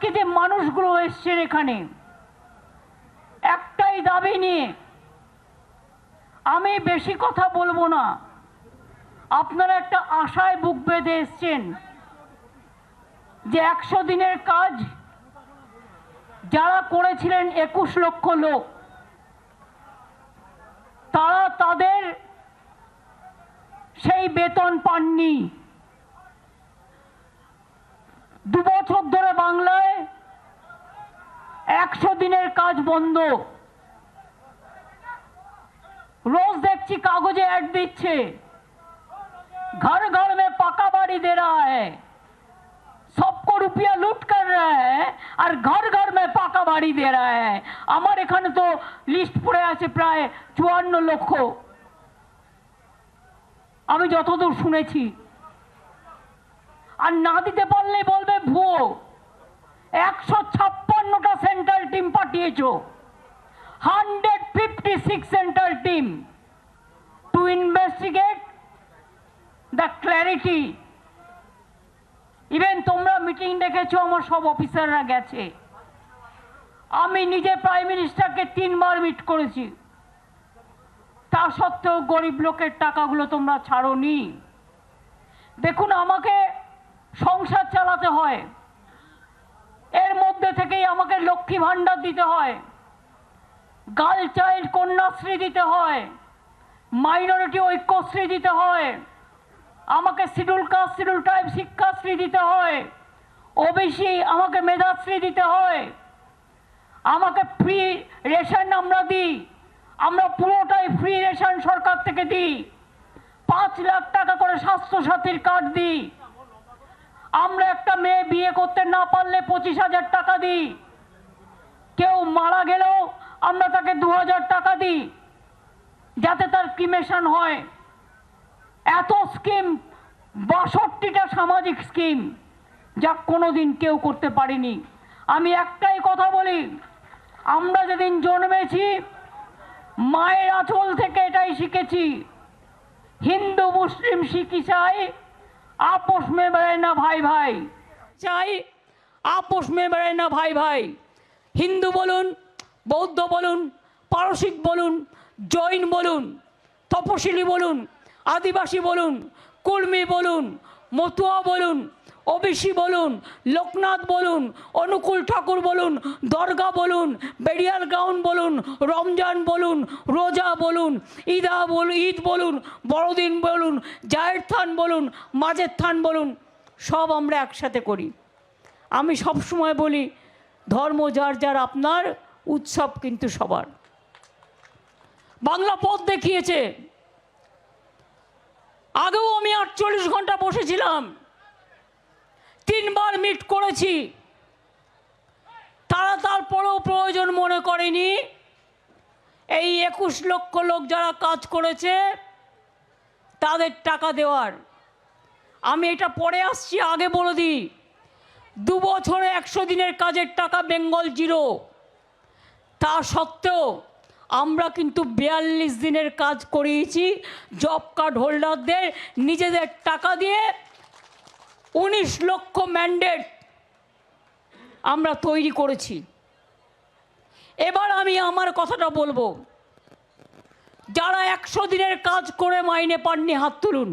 আজকে যে মানুষগুলো এসছেন এখানে, একটাই দাবি নিয়ে আমি বেশি কথা বলব না। আপনারা একটা আশায় বুক বেঁধে এসছেন যে একশো দিনের কাজ যারা করেছিলেন একুশ লক্ষ লোক, তারা তাদের সেই বেতন পাননি। দু বছর ধরে বাংলায় একশো দিনের কাজ বন্ধ रोज देखची कागजे ऐड दिच्छे घर घर में पका बाड़ी दे रहा है सबको रुपया लूट कर रहा है আর ঘর ঘর মে পাকা বাড়ি দে रहा है আমার এখানে তো লিস্ট পড়ে আছে প্রায় চুয়ান্ন লক্ষ আমি যতদূর শুনেছি আর না দিতে পারলে বলবে ভুয়ো। একশো ছাপ্পান্নটা সেন্ট্রাল টিম পাঠিয়েছো। 156 central team to investigate the clarity. Even তোমরা মিটিং ডেকেছো, আমার সব অফিসাররা গেছে। আমি নিজে প্রাইম মিনিস্টারকে তিনবার মিট করেছি। তা সত্ত্বেও গরিব লোকের টাকাগুলো তোমরা ছাড়ো নি দেখুন, আমাকে সংসার চালাতে হয়। এর মধ্যে থেকেই আমাকে লক্ষ্মী ভাণ্ডার দিতে হয়। গার্ল চাইল্ড কন্যাশ্রী দিতে হয়। মাইনরিটি ঐক্যশ্রী দিতে হয়। আমাকে schedule caste, schedule tribe Shikshashree দিতে হয়। ওবিসি আমাকে মেধাশ্রী দিতে হয়। আমাকে ফ্রি রেশন আমরা দিই। আমরা পুরোটাই ফ্রি রেশন সরকার থেকে দিই। পাঁচ লাখ টাকা করে স্বাস্থ্যসাথীর কার্ড দিই। আমরা একটা মেয়ে বিয়ে করতে না পারলে পঁচিশ হাজার টাকা দিই। কেউ মারা গেলেও আমরা তাকে দু হাজার টাকা দিই, যাতে তার ক্রিমেশন হয়। এত স্কিম বাষট্টিটা সামাজিক স্কিম যা কোনো দিন কেউ করতে পারিনি। আমি একটাই কথা বলি, আমরা যেদিন জন্মেছি, মায়ের আঁচল থেকে এটাই শিখেছি। হিন্দু, মুসলিম, শিখ, ইসাই আপোষ মে बड़े না ভাই ভাই চাই আপোষ মে बड़े না ভাই ভাই হিন্দু বলুন বৌদ্ধ বলুন পারসিক বলুন জৈন বলুন তপশিলি বলুন আদিবাসী বলুন কুর্মী বলুন মতুয়া বলুন ওবিসি বলুন, লোকনাথ বলুন, অনুকূল ঠাকুর বলুন, দরগা বলুন বেরিয়াল গ্রাউন্ড বলুন, রমজান বলুন, রোজা বলুন, ঈদা বলুন, ঈদ বলুন, বড়দিন বলুন, জায়ের থান বলুন, মাঝের থান বলুন, সব আমরা একসাথে করি। আমি সব সময় বলি, ধর্ম যার যার আপনার, উৎসব কিন্তু সবার। বাংলা পথ দেখিয়েছে। আগেও আমি আটচল্লিশ ঘণ্টা বসেছিলাম। তিনবার মিট করেছি। তারা তারপরেও প্রয়োজন মনে করেনি। এই একুশ লক্ষ লোক যারা কাজ করেছে, তাদের টাকা দেওয়ার। আমি এটা পরে আসছি, আগে বলে দিই। দু বছরে একশো দিনের কাজের টাকা বেঙ্গল জিরো। তা সত্ত্বেও আমরা কিন্তু বিয়াল্লিশ দিনের কাজ করিয়েছি। জব কার্ড হোল্ডারদের নিজেদের টাকা দিয়ে উনিশ লক্ষ ম্যান্ডেট আমরা তৈরি করেছি। এবার আমি আমার কথাটা বলব। যারা একশো দিনের কাজ করে মাইনে পাননি, হাত তুলুন।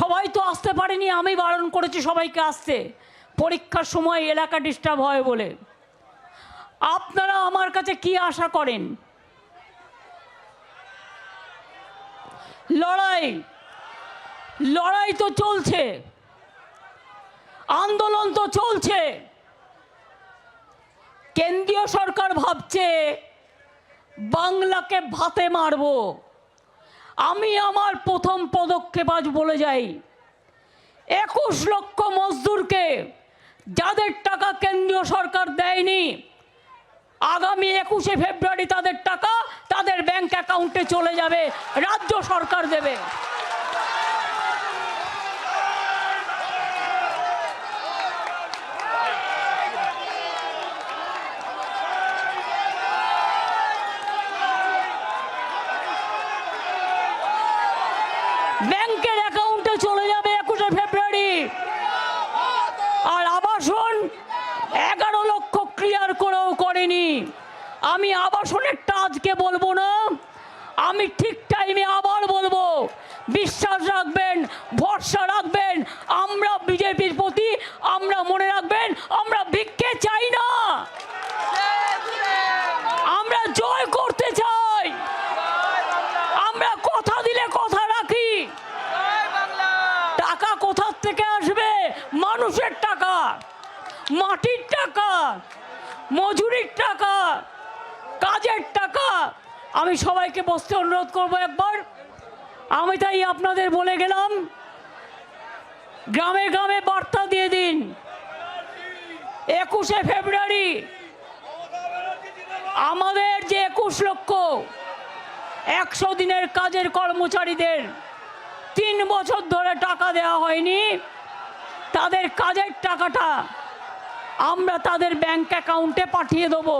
সবাই তো আসতে পারেনি, আমি বারণ করেছি সবাইকে আসতে। পরীক্ষার সময় এলাকা ডিস্টার্ব হয় বলে। আপনারা আমার কাছে কি আশা করেন? লড়াই। লড়াই তো চলছে। আন্দোলন তো চলছে। কেন্দ্রীয় সরকার ভাবছে বাংলাকে ভাতে মারবো। আমি আমার প্রথম পদক্ষেপ আজ বলে যাই। একুশ লক্ষ মজদুরকে যাদের টাকা কেন্দ্রীয় সরকার দেয়নি আগামী একুশে ফেব্রুয়ারি তাদের টাকা তাদের ব্যাংক অ্যাকাউন্টে চলে যাবে রাজ্য সরকার দেবে ব্যাংকের অ্যাকাউন্টে চলে যাবে একুশে ফেব্রুয়ারি আর আবাসন এগারো লক্ষ ক্লিয়ার করেও করেনি আমি আবাসনেরটা আজকে বলব না। আমি ঠিক টাইমে আবার বলব, বিশ্বাস রাখবেন, ভরসা রাখবেন, আমরা বিজেপির প্রতি, আমরা মনে রাখবেন, আমরা ভিক্ষে চাই না। আমরা জয় করতে চাই। আমরা কথা দিলে কথা রাখি। টাকা কোথার থেকে আসবে? মানুষের টাকা, মাটির টাকা, মজুরির টাকা। আমি সবাইকে বসতে অনুরোধ করব একবার। আমি তাই আপনাদের বলে গেলাম, গ্রামে গ্রামে বার্তা দিয়ে দিন। একুশে ফেব্রুয়ারি আমাদের যে একুশ লক্ষ একশো দিনের কাজের কর্মচারীদের তিন বছর ধরে টাকা দেওয়া হয়নি, তাদের কাজের টাকাটা আমরা তাদের ব্যাংক অ্যাকাউন্টে পাঠিয়ে দেবো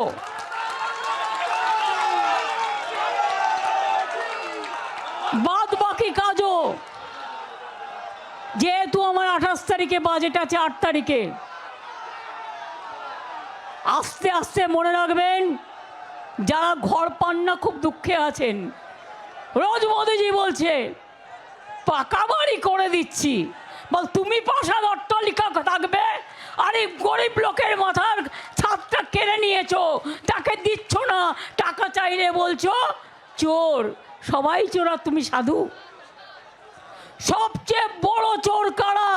বাদ বাকি কাজও যেহেতু আমার আঠাশ তারিখে, বাজেট আছে আট তারিখে। আস্তে আস্তে মনে রাখবেন, যারা ঘর পান না, খুব দুঃখে আছেন। রোজ মোদিজি বলছে, পাকা বাড়ি করে দিচ্ছি। বল, তুমি পাশার অট্টালিকা থাকবে, আরে গরিব লোকের মাথার ছাদটা কেড়ে নিয়েছো, তাকে দিচ্ছ না, টাকা চাইলে বলছো, চোর, সবাই চোর তুমি সাধু। সবচেয়ে বড় চোর কারা?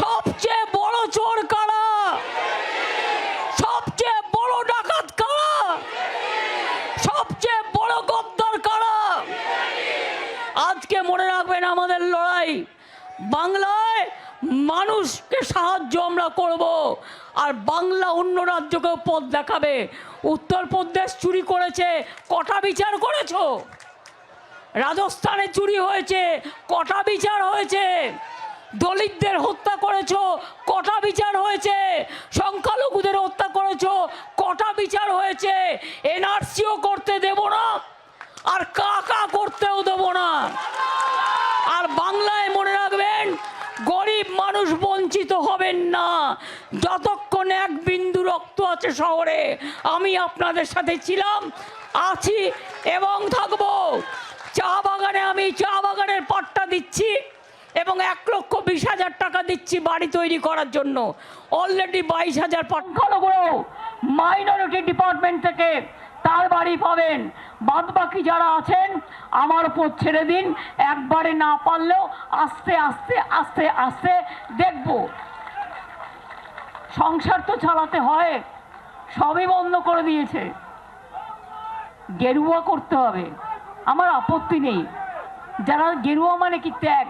সবচেয়ে বড় চোর কারা? সবচেয়ে বড় ডাকাত কারা? সবচেয়ে বড় গদ্দার কারা? আজকে মনে রাখবেন আমাদের লড়াই বাংলায় মানুষকে সাহায্য আমরা করব আর বাংলা অন্য রাজ্যকেও পথ দেখাবে। উত্তরপ্রদেশ চুরি করেছে, কটা বিচার করেছ? রাজস্থানে চুরি হয়েছে, কটা বিচার হয়েছে? দলিতদের হত্যা করেছ, কটা বিচার হয়েছে? সংখ্যালঘুদের হত্যা করেছ, কটা বিচার হয়েছে? এনআরসিও করতে দেব না, আর কাকা করতেও দেব না। আর বাংলায় মনে রাখবেন, গরিব মানুষ বঞ্চিত হবেন না। যতক্ষণ এক বিন্দু রক্ত আছে শহরে, আমি আপনাদের সাথে ছিলাম, আছি এবং থাকব। চা বাগানে আমি চা বাগানের পাট্টা দিচ্ছি এবং এক লক্ষ বিশ হাজার টাকা দিচ্ছি বাড়ি তৈরি করার জন্য। অলরেডি বাইশ হাজার সংখ্যালঘু মাইনরিটি ডিপার্টমেন্ট থেকে তার বাড়ি পাবেন। বাদ বাকি যারা আছেন, আমার উপর ছেড়ে দিন। একবারে না পারলেও আস্তে আস্তে আস্তে আস্তে দেখব। সংসার তো চালাতে হয়, সবই বন্ধ করে দিয়েছে। গেরুয়া করতে হবে। আমার আপত্তি নেই। যারা গেরুয়া মানে কি ত্যাগ?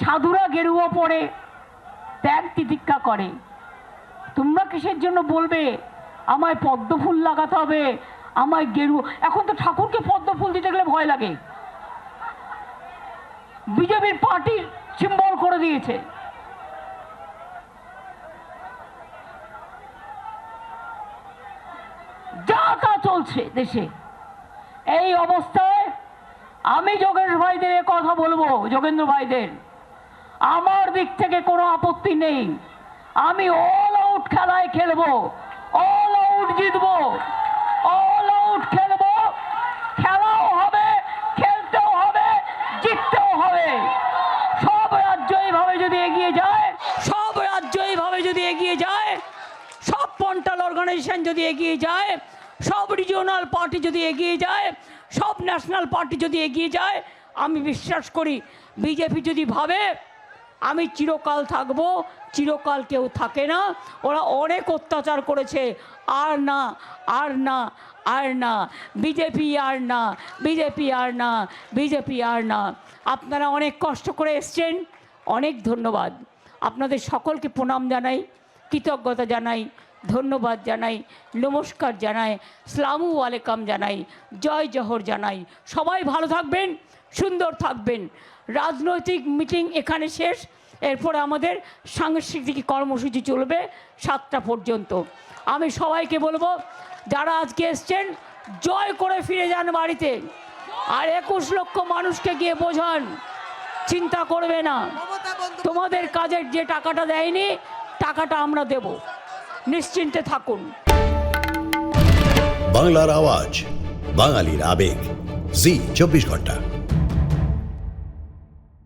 সাধুরা গেরুয়া পরে ত্যাগ তিতিক্ষা করে। তোমরা কিসের জন্য বলবে? আমায় পদ্ম ফুল লাগাতে হবে, আমায় গেরু, এখন তো ঠাকুরকে পদ্ম ফুল দিতে গেলে ভয় লাগে। বিজেপির পার্টির সিম্বল করে দিয়েছে। যা তা চলছে দেশে। এই অবস্থায় আমি যোগেশ ভাইদের কথা বলব, যোগেন্দ্র ভাইদের। আমার দিক থেকে কোনো আপত্তি নেই। আমি অল আউট খেলায় খেলব অল আউট জিতবো অল আউট খেলব। খেলাও হবে, খেলতেও হবে, জিততেও হবে। সব রাজ্য এইভাবে যদি এগিয়ে যায়, সব রাজ্য এইভাবে যদি এগিয়ে যায়, সব পন্টাল অর্গানাইজেশন যদি এগিয়ে যায় সব রিজিওনাল পার্টি যদি এগিয়ে যায়, সব ন্যাশনাল পার্টি যদি এগিয়ে যায়, আমি বিশ্বাস করি বিজেপি যদি ভাবে, আমি চিরকাল থাকব, চিরকাল কেউ থাকে না। ওরা অনেক অত্যাচার করেছে। আর না আর না আর না। বিজেপি আর না বিজেপি আর না বিজেপি আর না। আপনারা অনেক কষ্ট করে এসছেন, অনেক ধন্যবাদ। আপনাদের সকলকে প্রণাম জানাই, কৃতজ্ঞতা জানাই। ধন্যবাদ জানাই, নমস্কার জানাই, সালামু আলাইকাম জানাই, জয় জহর জানাই। সবাই ভালো থাকবেন, সুন্দর থাকবেন। রাজনৈতিক মিটিং এখানে শেষ, এরপরে আমাদের সাংস্কৃতিক কর্মসূচি চলবে সাতটা পর্যন্ত। আমি সবাইকে বলব, যারা আজকে এসছেন, জয় করে ফিরে যান বাড়িতে। আর একুশ লক্ষ মানুষকে গিয়ে বোঝান, চিন্তা করবে না। তোমাদের কাজের যে টাকাটা দেয়নি, টাকাটা আমরা দেব। নিশ্চিন্তে থাকুন। বাংলার আওয়াজ বাঙালির আবেগ। জি চব্বিশ ঘণ্টা।